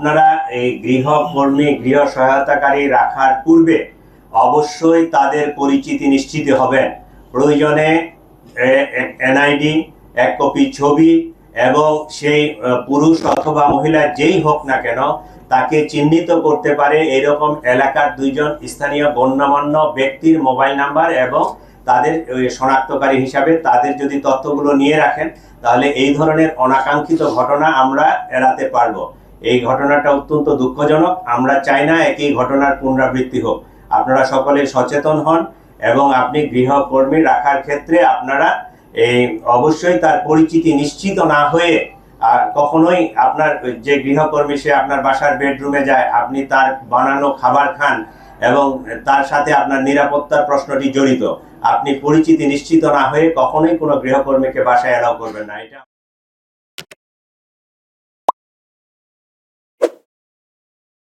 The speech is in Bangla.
আপনারা এই গৃহকর্মী গৃহ সহায়তাকারী রাখার পূর্বে অবশ্যই তাদের পরিচিতি নিশ্চিত হবেন। প্রয়োজনে এনআইডি, এক কপি ছবি এবং সেই পুরুষ অথবা মহিলা যেই হোক না কেন, তাকে চিহ্নিত করতে পারে এরকম এলাকার দুইজন স্থানীয় গণ্যমান্য ব্যক্তির মোবাইল নাম্বার এবং তাদের শনাক্তকারী হিসাবে তাদের যদি তথ্যগুলো নিয়ে রাখেন, তাহলে এই ধরনের অনাকাঙ্ক্ষিত ঘটনা আমরা এড়াতে পারব। এই ঘটনাটা অত্যন্ত দুঃখজনক। আমরা চাই না একই ঘটনার পুনরাবৃত্তি হোক। আপনারা সকলে সচেতন হন এবং আপনি গৃহকর্মী রাখার ক্ষেত্রে আপনারা এই অবশ্যই তার পরিচিতি নিশ্চিত না হয়ে আর কখনোই আপনার যে গৃহকর্মী সে আপনার বাসার বেডরুমে যায়, আপনি তার বানানো খাবার খান এবং তার সাথে আপনার নিরাপত্তার প্রশ্নটি জড়িত। আপনি পরিচিতি নিশ্চিত না হয়ে কখনোই কোনো গৃহকর্মীকে বাসায় এলাও করবেন না। এটা